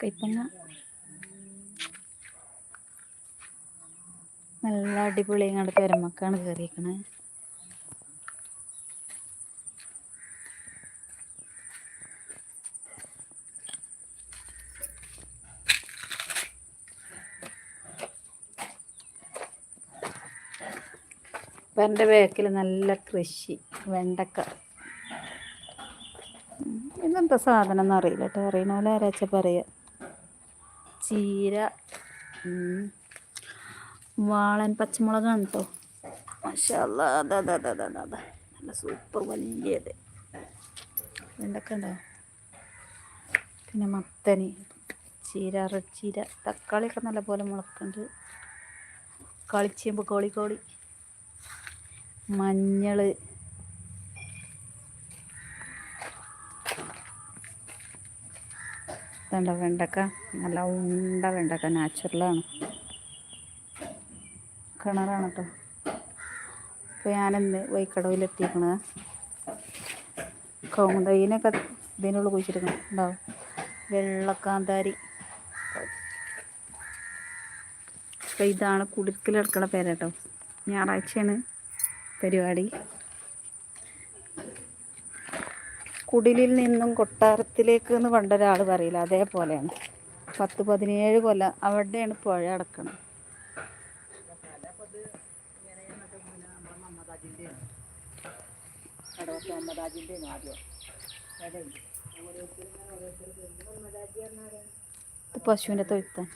കൈപ്പങ്ങ. നല്ല അടിപൊളി ഇങ്ങോട്ട് പെരമക്കാണ് കയറിയേക്കണേ എന്റെ ബാക്കിൽ നല്ല കൃഷി വെണ്ടക്ക. ഇതെന്താ സാധനം എന്നറിയില്ല കേട്ടോ അറിയണ പോലെ ആരാച്ച പറയുക ചീര വാളൻ പച്ചമുളകാണ് കേട്ടോ മഷാല്ല നല്ല സൂപ്പർ വലിയത്. എന്തൊക്കെ ഉണ്ടോ? പിന്നെ മത്തനി ചീര റെഡ് ചീര തക്കാളിയൊക്കെ നല്ലപോലെ മുളക്കുന്നുണ്ട്. കളിച്ചേമ്പ് കോളി കോളി. മഞ്ഞൾ ഇതുണ്ട വെണ്ടക്ക? നല്ല ഉണ്ട വെണ്ടക്ക നാച്ചുറലാണ് കിണറാണ് കേട്ടോ ഇപ്പോൾ ഞാനിന്ന് വൈക്കടവിലെത്തിക്കണത് കൗണ്ടയിനൊക്കെ ഇതിനുള്ള കുഴിച്ചിരിക്കണം ഉണ്ടാവും വെള്ളക്കാന്താരി. അപ്പോൾ ഇതാണ് കുടുക്കിലെടുക്കണ പേരട്ടോ. ഞായറാഴ്ചയാണ് പരിപാടി. കുടിലിൽ നിന്നും കൊട്ടാരത്തിലേക്ക് എന്ന് പണ്ട് ഒരാൾ പറയില്ല. അതേപോലെയാണ്. പത്ത് പതിനേഴ് കൊല്ലം അവിടെയാണ് പുഴ അടക്കണം ഇത് പശുവിന്റെ തൊഴുത്താണ്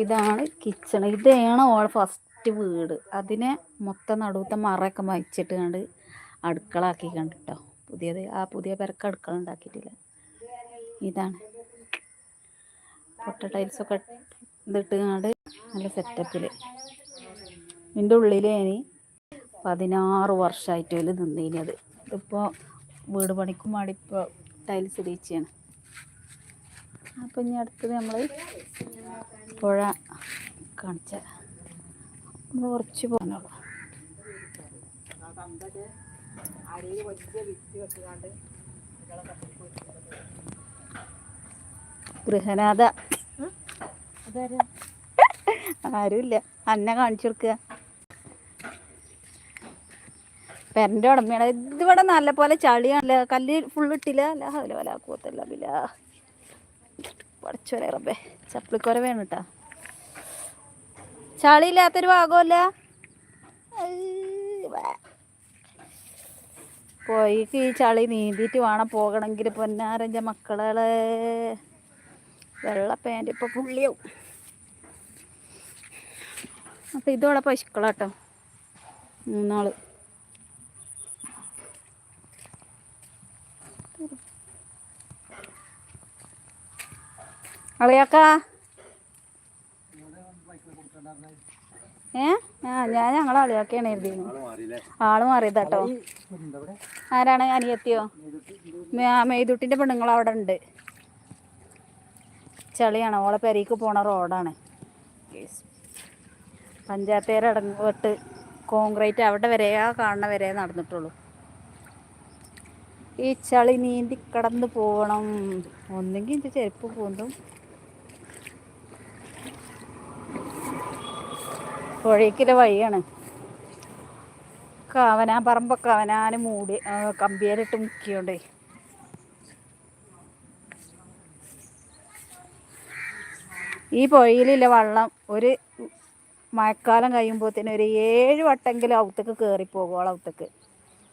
ഇതാണ് കിച്ചൺ. ഇതാണ് ഓൾ ഫസ്റ്റ് വീട്. അതിനെ മൊത്തം നടുവത്തെ മറയൊക്കെ മയച്ചിട്ട് കണ്ട് അടുക്കള ആക്കി കണ്ടിട്ടോ. പുതിയത് ആ പുതിയ പെരക്ക് അടുക്കള ഉണ്ടാക്കിയിട്ടില്ല. ഇതാണ്. പൊട്ട ടൈൽസൊക്കെ ഇതിട്ട് കണ്ട് നല്ല സെറ്റപ്പിൽ ഇതിന്റെ ഉള്ളിൽ ഇനി പതിനാറ് വർഷമായിട്ട് ഇതിൽ അത്. ഇതിപ്പോൾ വീട് പണിക്കും വേണ്ടി ഇപ്പോൾ ടൈൽസ് ഇടിച്ചാണ്. അപ്പം ഇനി അടുത്തത് നമ്മൾ പുഴ കാണിച്ച. നമ്മൾ കുറച്ച് പോകുന്നുള്ളൂ ഗൃഹനാഥ. ആരുമില്ല. അന്നെ കാണിച്ചു കൊടുക്കുക. പെരന്റെ ഉടമയാണ്. ഇതിവിടെ നല്ല പോലെ ചളിയാണല്ലോ. കല്ല് ഫുള്ള് ഇട്ടില്ല. അല്ല പോലെ വല കൂത്തല്ല ബില പഠിച്ചോലെ റബ്ബേ. ചപ്പിളിക്കോര വേണം കേട്ടാ. ചളിയില്ലാത്തൊരു ഭാഗമല്ല. പോയിക്ക് ഈ ചളി നീന്തിയിട്ട് വേണം പോകണമെങ്കിൽ പൊന്നാരന്റെ മക്കളെ. വെള്ള പാന്റ് ഇപ്പോൾ പുള്ളിയാവും. അപ്പം ഇതോടെ പശുക്കളാട്ടോ മൂന്നാൾ. അളിയാക്കാ? ഏ? ആ ഞാൻ ഞങ്ങളെ അളിയാക്കയാണ് എഴുതിയിരുന്നു ആൾ മാറിയതാട്ടോ ആരാണ് അനിയത്തിയോ? മേ- മെയ്തുട്ടിന്റെ പെണ്ണുങ്ങൾ അവിടെ ഉണ്ട്. ചളിയാണ്. ഓളെ പെരയ്ക്ക് പോണ റോഡാണ്. പഞ്ചായത്തേരെ അടങ്ങോട്ട് കോൺക്രീറ്റ് അവിടെ വരെ ആ കാണുന്ന വരെ നടന്നിട്ടുള്ളൂ. ഈ ചളി നീന്തി കടന്ന് പോകണം. ഒന്നെങ്കിൽ എന്റെ ചെരുപ്പ് പൂന്തും. പുഴയ്ക്കിലെ വഴിയാണ്. കവനാ പറമ്പൊക്കെ അവനാന് മൂടി കമ്പിയിലിട്ട് മുക്കിയോണ്ടേ. ഈ പുഴയിലില്ല വള്ളം ഒരു മഴക്കാലം കഴിയുമ്പോഴത്തേന് ഒരു ഏഴ് വട്ടെങ്കിലും അവത്തേക്ക് കയറിപ്പോകും ഔത്തേക്ക്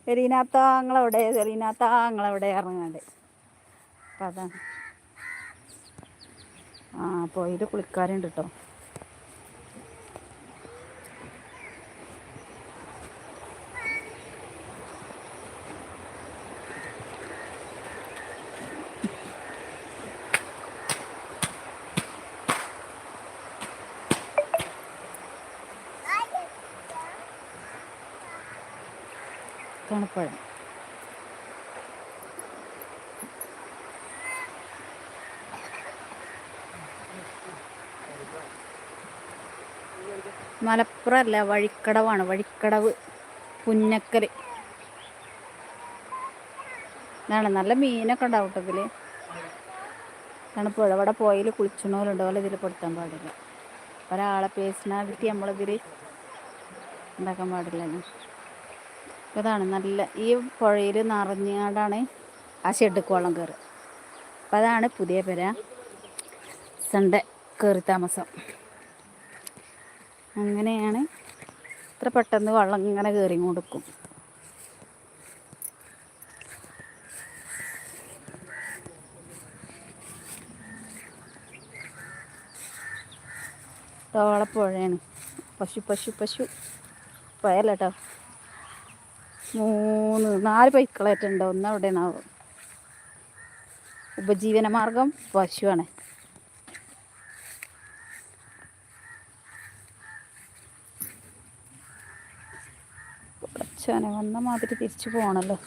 സെലീനാത്ത ഞങ്ങളെവിടെ സെലീനാത്ത ഞങ്ങളെവിടെ ഇറങ്ങാണ്ട് അപ്പം അതാണ് ആ പുഴയിൽ കുളിക്കാറുണ്ട് കേട്ടോ തണുപ്പഴം മലപ്പുറം അല്ല വഴിക്കടവാണ്. വഴിക്കടവ് പുന്നക്കൽ ഇതാണ് നല്ല മീനൊക്കെ ഉണ്ടാവും കേട്ടോ ഇതിൽ ഇതാണ് പുഴ ഇവിടെ പോയിൽ കുളിച്ചണോലുണ്ട് പോലെ ഇതിൽ പെടുത്താൻ പാടില്ല. ഒരാളെ പേഴ്സണാലിറ്റി നമ്മളിതിൽ ഉണ്ടാക്കാൻ പാടില്ലല്ലോ ഇതാണ് നല്ല ഈ പുഴയിൽ നിറഞ്ഞാണ്ടാണ് ആ ഷെഡ് കുളം കയറുക അപ്പം അതാണ് പുതിയ പെര. സൺഡേ കയറി താമസം. അങ്ങനെയാണ് ഇത്ര പെട്ടെന്ന് വെള്ളം ഇങ്ങനെ കയറി കൊടുക്കും തോളപ്പുഴയാണ് പശു പശു പശു. പോയല്ലോ കേട്ടോ മൂന്ന് നാല് പൈക്കളായിട്ടുണ്ട്. ഒന്ന് എവിടെയാണാവോ ഉപജീവന മാർഗം പശുവാണ്. പടച്ചോനെ വന്ന മാതിരി തിരിച്ചു പോകണല്ലോ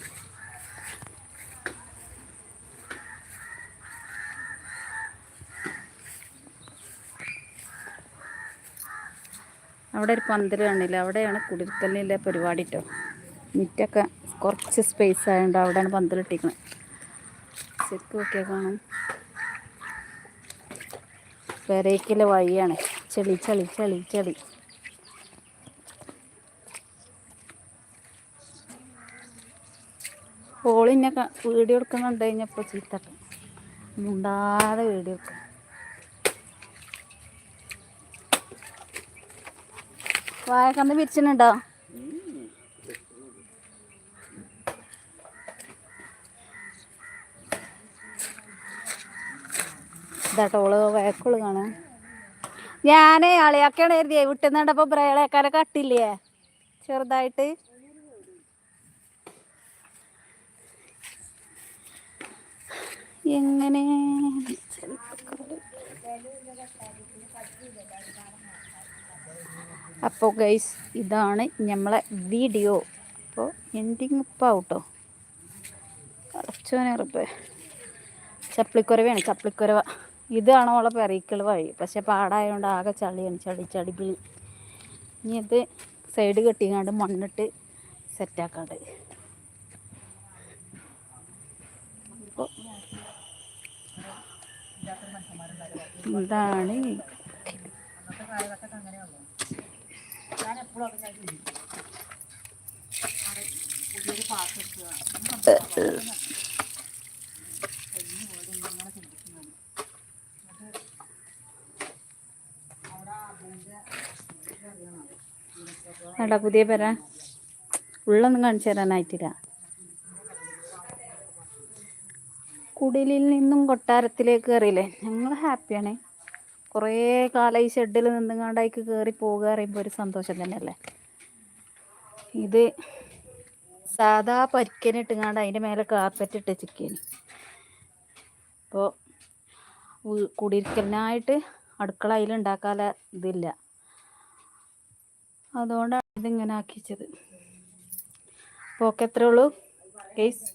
അവിടെ ഒരു പന്തൽ കാണില്ല അവിടെയാണ് കുടിർക്കലിലെ പരിപാടി കേട്ടോ മിറ്റൊക്കെ കുറച്ച് സ്പേസ് ആയതുകൊണ്ട് അവിടെയാണ് പന്തലിട്ടിരിക്കുന്നത് ചെക്ക് ഒക്കെ കാണും. പെരയ്ക്കുള്ള വഴിയാണ്. ചെളി ചെളി ചെളി ചെളി. ക- വീഡിയോ എടുക്കുന്നുണ്ട് കഴിഞ്ഞപ്പോൾ ചീത്തട്ട് മുണ്ടാതെ വീഡിയോ എടുക്കാം. വായക്കന്ന് പിരിച്ചിട്ടുണ്ടോ? ഇതാട്ടോ ഓൾ കാണാൻ ഞാനേ അളിയാക്കാണ് കരുതിയേ വിട്ടുന്നുണ്ടപ്പോ ബ്രേളേക്കാരെ കട്ടില്ലേ? ചെറുതായിട്ട്. എങ്ങനെ? അപ്പോ ഗൈസ് ഇതാണ് നമ്മളെ വീഡിയോ. അപ്പോൾ എൻഡിങ് ഇപ്പം ആവട്ടോ. ഉറപ്പ് ചപ്പിളിക്കുരവയാണ് ചപ്പിളിക്കുരവ ഇതാണ് അവളെ പെറീക്കുള്ള വഴി. പക്ഷെ പാടായതുകൊണ്ട് ആകെ ചളിയാണ്. ചളി ചളി പിളി. ഇനി ഇത് സൈഡ് കെട്ടിങ്ങാണ്ട് മണ്ണിട്ട് സെറ്റാക്കാണ്ട്. അപ്പോൾ ഇതാണ്. വേണ്ട പുതിയ പെര. ഉള്ളൊന്നും കാണിച്ചു തരാനായിട്ടില്ല. കുടിലിൽ നിന്നും കൊട്ടാരത്തിലേക്ക് കയറിയില്ലേ ഞങ്ങൾ ഹാപ്പിയാണ്. കുറേ കാലം ഈ ഷെഡിൽ നിന്നുകൊണ്ടേക്ക് കയറി പോകുക പറയുമ്പോൾ ഒരു സന്തോഷം തന്നെയല്ലേ? ഇത് സാധാ പരിക്കനിട്ടുങ്ങാണ്ട് അതിന്റെ മേലെ കാർപ്പറ്റ് ഇട്ട് ചിക്കന് അപ്പോൾ കുടിയിരിക്കലിനായിട്ട് അടുക്കള അതിലുണ്ടാക്കാൻ ഇതില്ല. അതുകൊണ്ടാണ് ഇതിങ്ങനെ ആക്കിച്ചത് അപ്പോൾ ഒക്കെ എത്രയുള്ളൂ? കേസ്